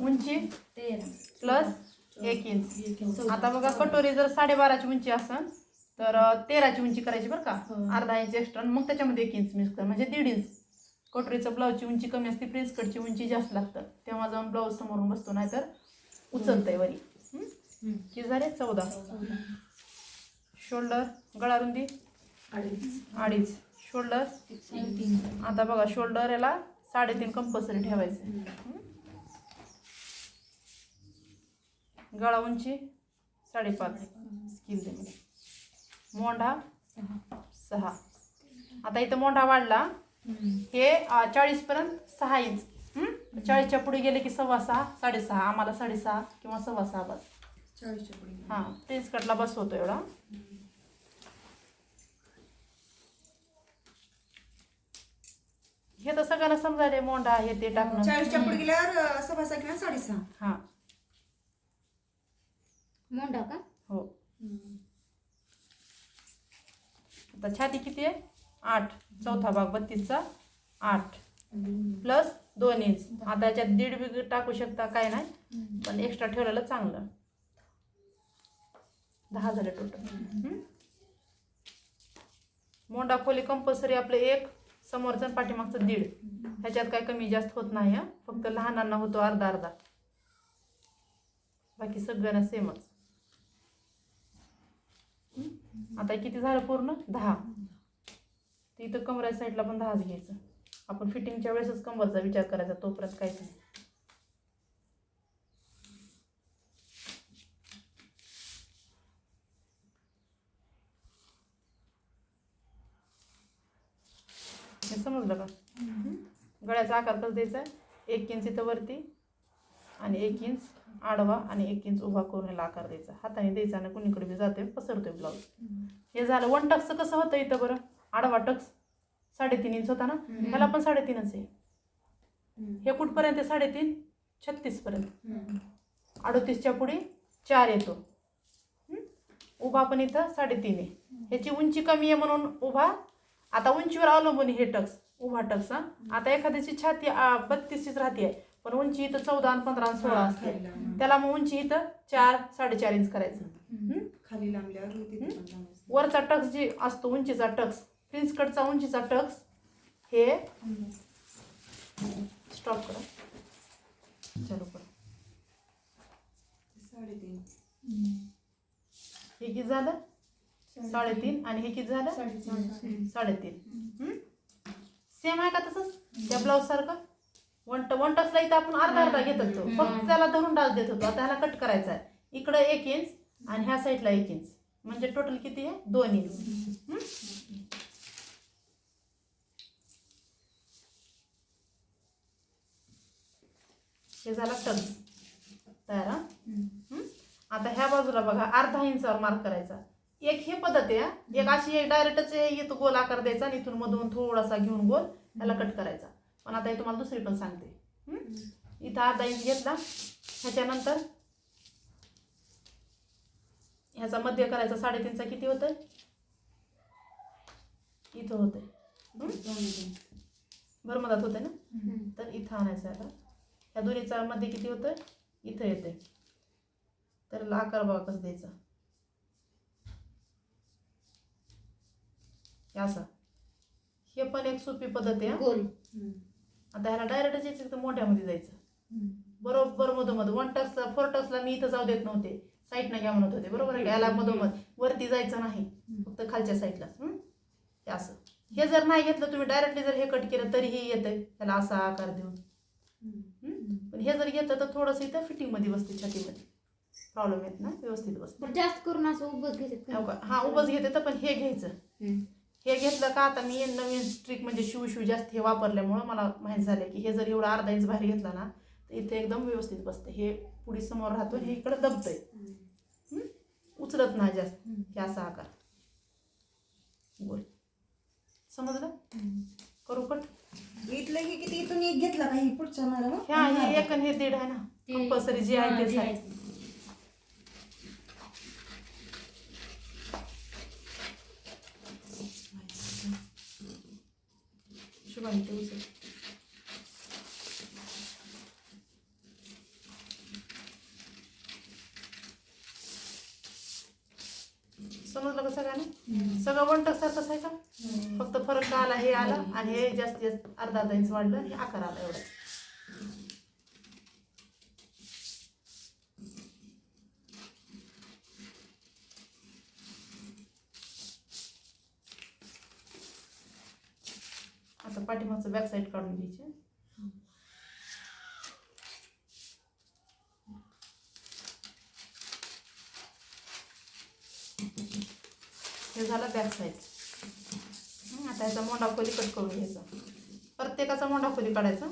उंची? प्लस एक इंच. आता बघा कटोरी जर साडेबाराची उंची असेल तर तेराची उंची करायची बरं का? हो. अर्धा इंच एक्स्ट्रा मग त्याच्यामध्ये एक इंच मिक्स कर. म्हणजे दीड इंच. कटोरीचं ब्लाऊजची उंची कमी असते प्रिन्स कटची उंची जास्त लागतं. तेव्हा जाऊन ब्लाऊज समोरून बसतो नाही तर उचलतंय वरी. किती झाले? चौदा. शोल्डर गळा रुंदी अडीच. शोल्डर आता बघा शोल्डर याला साडेतीन कंपल्सरी ठेवायचं. गळा उंची साडेपाच. स्किल मोंढा सहा. आता इथं मोंढा वाढला. हे चाळीस पर्यंत सहा इंच? चाळीसच्या पुढे गेले की सव्वा सहा साडेसहा. आम्हाला साडेसहा किंवा सव्वा सहा बस. चाळीसच्या पुढे हां प्रिन्स कटला बस होतो एवढा. हे तर सगळ्यांना समजायला मोंढा हे ते टाकणं चाळीसच्या पुढे गेल्यावर सहा किंवा साडेसहा हां. मोंढा का? हो. आता छाती किती आहे? आठ. चौथा भाग बत्तीसचा. आठ. प्लस दोन इंच. आता याच्यात दीड बी टाकू शकता काय नाही पण एक्स्ट्रा ठेवलेलं चांगलं. दहा झाले टोटल मोंडा खोली कंपल्सरी आपलं एक समोरचं आणि पाठीमागचं दीड. ह्याच्यात काय कमी जास्त होत नाही हा. फक्त लहानांना होतो अर्धा अर्धा. बाकी सगळ्यांना सेमच. आता किती झालं पूर्ण? दहा. तिथं इथं कमरा साईडला पण दहाच घ्यायचं. आपण फिटिंगच्या वेळेसच कंबरचा विचार करायचा तोपर्यंत काहीच नाही. समजा का गळ्याचा आकार कसं द्यायचा? एक इंच इथं वरती आणि एक इंच आडवा आणि एक इंच उभा करून याला आकार द्यायचा. हाताने द्यायचा आणि कुणीकडे बी जाते पसरतोय ब्लाऊज हे झालं वन टक्सचं कसं होतं इथं बरं? आडवा टक्स साडेतीन इंच होता ना? ह्याला पण साडेतीनच आहे. हे कुठपर्यंत साडेतीन छत्तीसपर्यंत. अडतीसच्या अडोतीसच्या पुढे चार येतो. उभा पण इथं साडेतीन आहे. ह्याची उंची कमी आहे म्हणून उभा. आता उंचीवर अवलंबून आहे हे टक्स. उभा टक्स हा आता एखाद्याची छाती बत्तीसचीच राहते. आहे पण उंची इथं चौदा आणि पंधरा आणि सोळा असते. त्याला मग उंची इथं चार साडेचार इंच करायचं? खाली. वरचा टक्स जी असतो उंचीचा टक्स प्रिन्स कटचा उंचीचा टक्स हे स्टॉप करा. चालू करा. साडेतीन. हे किती झालं? साडेतीन. आणि हे किती झालं? साडेतीन. साडेतीन. सेम आहे का तसंच? त्या ब्लाऊज सारखं? वन ट वन टचला इथं आपण अर्धा अर्धा घेत होतो फक्त त्याला धरून डास देत होतो. आता ह्याला कट करायचा आहे. इकडं एक इंच आणि ह्या साईडला एक इंच म्हणजे टोटल किती आहे? दोन इंच हं? झाला टक्स तयार? आता ह्या बाजूला बघा अर्धा इंचावर मार्क करायचा. एक हे पद्धत आहे. एक अशी एक डायरेक्टच येतो गोल आकार द्यायचा आणि इथून मधून थोडासा घेऊन गोल त्याला कट करायचा. पण आता हे तुम्हाला दुसरी पण सांगते? इथं अर्धा इंच घेतला ह्याच्यानंतर ह्याचा मध्य करायचा साडेतीनचा किती होतंय? इथं होतंय हं? भरमधात होते ना? तर इथं आणायचं आता. ह्या दोन्हीचा मध्ये किती होतं इथं येते तर आकार बघा कसं द्यायचा. हे असं. हे पण एक सोपी पद्धत आहे हं. गोल. आता ह्याला डायरेक्टच यायचं तर मोठ्यामध्ये जायचं. बरोबर मधोमध. वन टक्सला फोर टक्सला मी इथं जाऊ देत नव्हते. साईडनं घ्या म्हणत होते. बरोबर आहे का? याला मधोमध. वरती जायचं नाही. फक्त खालच्या साईडलाच हं? हे असं. हे जर नाही घेतलं तुम्ही डायरेक्टली जर हे कट केलं तरीही येतंय. त्याला असा आकार देऊन. हं? पण हे जर घेतलं तर थोडंसं इथं फिटिंगमध्ये बसते छातीमध्ये. प्रॉब्लेम येत ना? व्यवस्थित बसते. पण जास्त करून असं उभं घेतात हो का? हा उभंच घेते तर पण हे घ्यायचं. हम्म. हे घेतलं का आता मी नवीन स्ट्रिक म्हणजे शिव शिव जास्त हे वापरल्यामुळं मला माहीत झालं की हे जर एवढा अर्धा इंच बाहेर घेतला ना तर इथे एकदम व्यवस्थित बसते. हे पुढे समोर राहतो हे इकडं दबतंय? उचलत नाही जास्त. हे असा आकार. बोल. समजलं? करू कट. इथलं हे किती इथून एक घेतला का? हे पुढच्या मला हे एक आणि हे दीड आहे ना. कंपल्सरी जे आहे तेच şu baita usul समजलं का सगळ्यांना? सगळं वन टक्स असंच आहे का? फक्त फरक आला हे आलं आणि हे जास्त जास्त अर्धा अर्धा इंच वाढलं आणि हे आकार आला एवढं. पाठीमागचं बॅक साईड काढून घ्यायची. हे झालं बॅक साईड आता ह्याचा मोंडा खोली कट करून घ्यायचा. प्रत्येकाचा मोंडा खोली काढायचा.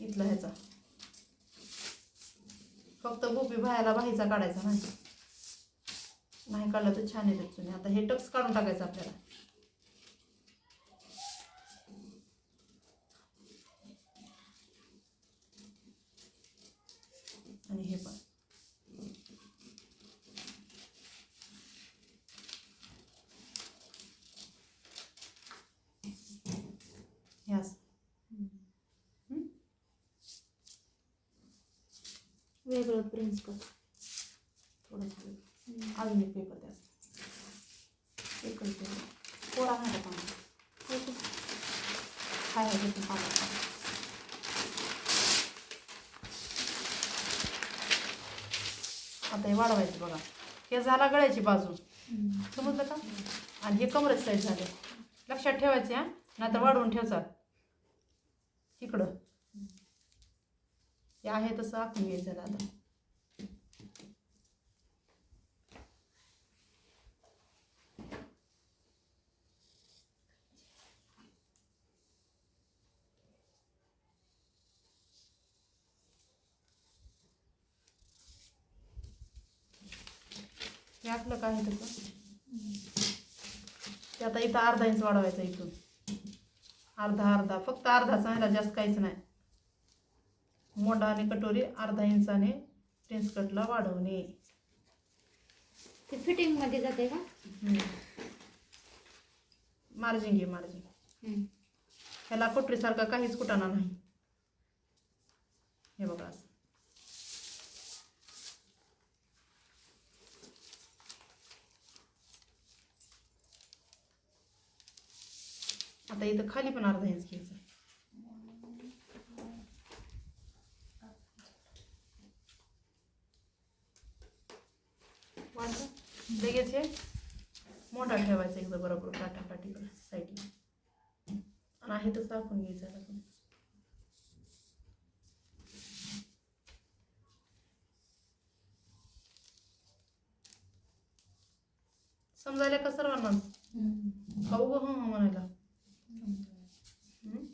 इथला ह्याचा. फक्त गोपी बायाला बाहीचा काढायचा नाही. नाही काढलं तर छान येते चुने आता हे टक्स काढून टाकायचं आपल्याला. आणि हे पण. हे असं वेगळं प्रिन्स थोडं थोडं. अजून एक पेपर द्यायचा एकच पेपर थोडा नाही का पाणी हाय हाय पाणी आता हे वाढवायचं बघा. हे झाला गळ्याची बाजू. समजलं का? आणि हे कमरेच साईड झाले. लक्षात ठेवायचे हा? नाहीतर वाढवून ठेवचा इकडं. हे आहे तसं आखून घ्यायचं आता. काय आहे तसं ते आता इथं अर्धा इंच वाढवायचा इथून. अर्धा अर्धा. फक्त अर्धा चांगला जास्त काहीच नाही. मोंडा आणि कटोरी अर्धा इंचाने टेन्स कटला वाढवणे. ते फिटिंगमध्ये जाते का? मार्जिंग घे मार्जिंग. ह्याला कटोरीसारखा काहीच कुटाणा नाही. हे बघा असं. आता इथं खाली पण अर्धा इंच घ्यायचा. लगेच हे मोठा ठेवायचा एकदा बरोबर काटा काठीकडे साईडला. आणि आहे तसं आपण घ्यायचं आता पण समजायला का सर्वांना? खाऊ ग हं हं म्हणायला हं?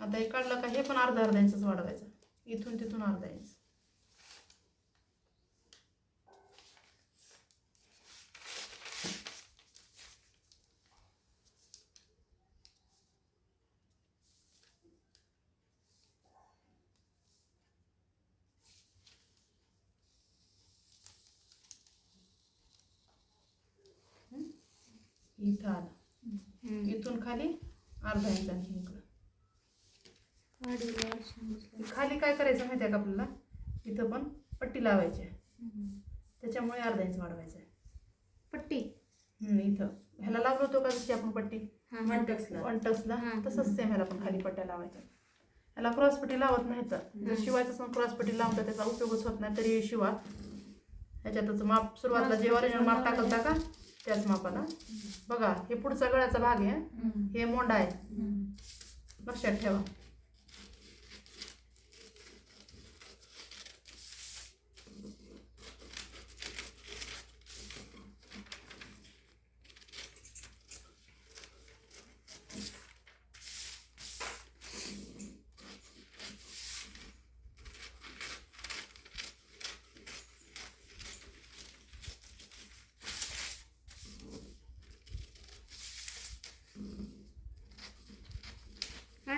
आता हे काढलं का? हे पण अर्धा अर्धा इंचच वाढवायचं. इथून तिथून अर्धा इंच. इथं आलं. इथून खाली अर्धा इंच आणखी इकडं वाढीव वाढ छान दिसलं. खाली काय करायचं माहिती आहे का आपल्याला? इथं पण पट्टी लावायची. त्याच्यामुळे अर्धा इंच वाढवायचं आहे. पट्टी? इथं. ह्याला लावलो होतो का जशी आपण पट्टी? वन. टक्सला वन टचला हां. तसंच सेम ह्याला पण खाली पट्ट्या लावायच्या. ह्याला क्रॉस पट्टी लावत नाही तर. जर. शिवायचं क्रॉस पट्टी लावून तर त्याचा उपयोगच होत नाही. तरी शिवा. ह्याच्यातच माप सुरुवातीला जे ओरिजिनल माप टाकलता का? त्याच मापाला. बघा हे पुढचा गळ्याचा भाग आहे. हे मोंडा आहे. लक्षात ठेवा.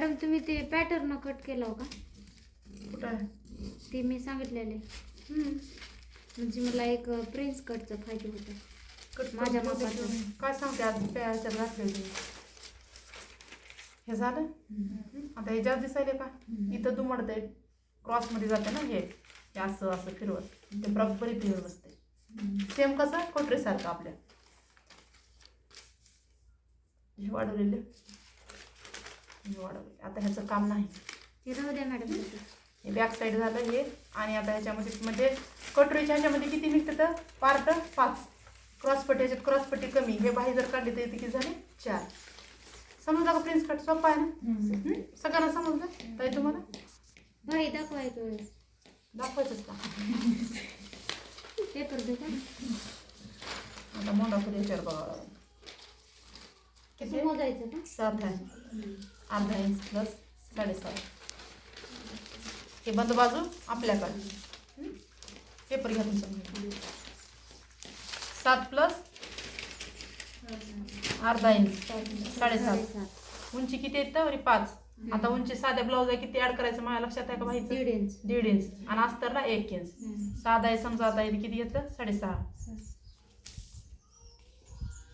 मॅडम तुम्ही ते पॅटर्न कट केलं हो का? कुठं ते मी सांगितलेले. म्हणजे मला एक प्रिन्स कटचं पाहिजे होतं. कट माझ्या करून मापाचं. काय सांगते आज? घातले हे झालं? आता हे जास्त दिसायले का? इथं दुमडतंय. क्रॉसमध्ये जाते ना हे. हे असं असं फिरवत. ते बरोबर येऊन बसते. सेम कसं? कोटरीसारखं आपल्या. हे वाढवलेले. वाढवले आता ह्याचं काम नाही. ते राहू द्या मॅडम. हे बॅक साईड झालं हे आणि आता ह्याच्यामध्ये म्हणजे कटोरीच्या ह्याच्यामध्ये किती निघतं तर? पार्ट पाच. क्रॉसपट्टी ह्याच्यात क्रॉसपट्टी कमी. हे बाही जर काढली तर किती झाले? चार. समजलं का प्रिन्स कट सोपा आहे ना? सगळ्यांना समजलं? ताई तुम्हाला? भाई दाखवायचं दाखवायचंच का? पेपर का? आता मोंडा पुढे बघावं लागेल कसं किती? मोजायचं का? सात आहे. अर्धा इंच प्लस साडेसात हे बंद बाजू आपल्याकडे. पेपर घ्या तुमचा. सात प्लस अर्धा इंच. साडेसात. उंची किती येत तर? पाच. आता उंची साध्या ब्लाऊज किती ऍड करायचं माझ्या लक्षात आहे का दीड माहिती इंच. दीड इंच. आणि अस्तरला एक इंच. साधा आहे समजा आता किती घेतलं? साडेसहा.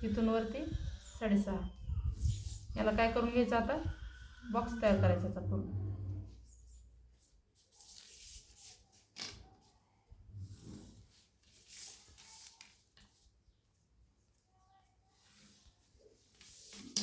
इथून वरती साडेसहा. याला काय करून घ्यायचं आता? बॉक्स तयार करायचा पूर्ण.